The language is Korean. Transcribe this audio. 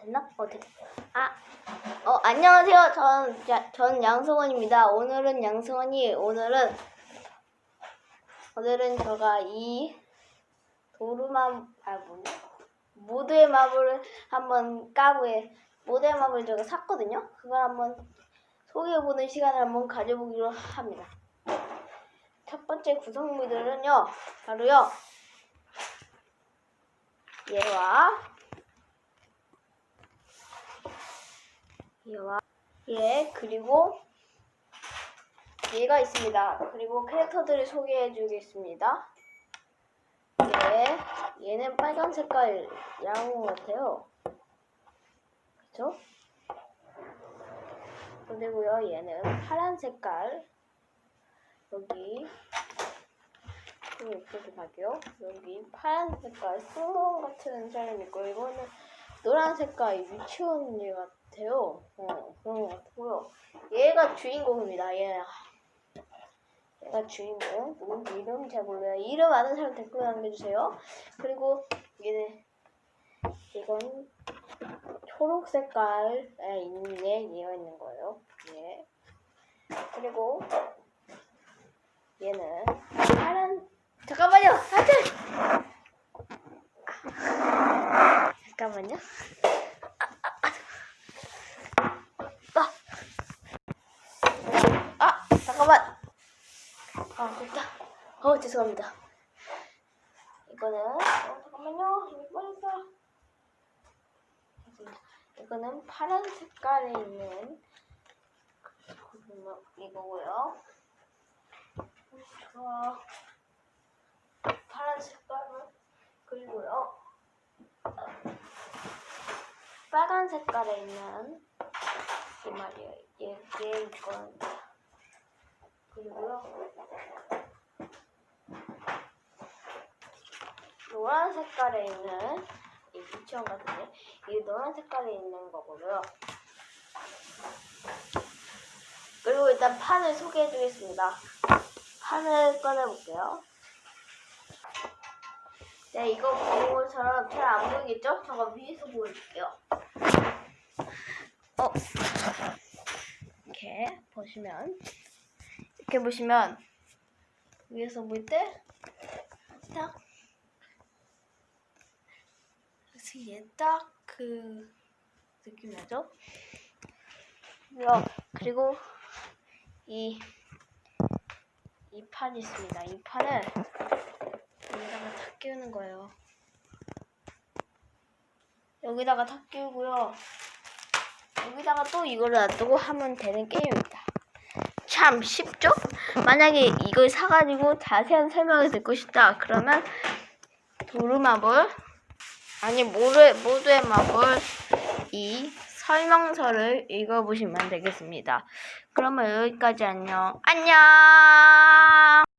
됐나? 어, 됐. 아, 어, 안녕하세요. 전, 야, 전 양승원입니다. 오늘은 양승원이, 오늘은, 오늘은 제가 이 도루마, 아, 뭐냐? 모드의 마블을 한번 까고, 해. 모드의 마블을 제가 샀거든요? 그걸 한번 소개해보는 시간을 한번 가져보기로 합니다. 첫 번째 구성물들은요, 바로요, 얘와, 얘와 얘 그리고 얘가 있습니다. 그리고 캐릭터들을 소개해 주겠습니다. 얘 얘는 빨간 색깔 양호 같아요. 그쵸? 그리고요 얘는 파란 색깔 여기 좀 이렇게 갈게요. 여기 파란 색깔 승무원 같은 사람이 있고 이거는 노란 색깔 유치원 얘같 아요. 어, 그런 것 같고요. 얘가 주인공입니다. 얘. 얘가 주인공. 누구 이름 잘 몰라요. 이름 아는 사람 댓글 남겨주세요. 그리고 얘는 이건 초록 색깔에 있는 얘, 얘가 있는 거예요. 얘. 그리고 얘는 파란 잠깐만요. 하여튼 잠깐만요. 아, 잠깐만. 아, 됐다. 어, 죄송합니다. 이거는, 어, 잠깐만요. 됐습니다. 이거는 파란 색깔에 있는 그, 이거고요. 저 파란 색깔은 그리고요. 빨간 색깔에 있는 이 말이에요. 얘, 얘 이건 그리고요. 노란 색깔에 있는 이 유치원 같은데 이 노란 색깔에 있는 거고요. 그리고 일단 판을 소개해 주겠습니다. 판을 꺼내볼게요. 네, 이거 보는 것처럼 잘 안 보이겠죠? 제가 위에서 보여줄게요. 어, 이렇게 보시면 이렇게 보시면 위에서 볼 때 딱 이게 딱 그 느낌 나죠? 그리고- 이 이 판이 있습니다. 이 판을 여기다가 탁 끼우는 거예요. 여기다가 탁 끼우고요. 여기다가 또 이거를 놔두고 하면 되는 게임입니다. 참 쉽죠? 만약에 이걸 사가지고 자세한 설명을 듣고 싶다. 그러면 도루마블 아니 모르, 모두의 마블 이 설명서를 읽어보시면 되겠습니다. 그러면 여기까지 안녕. 안녕!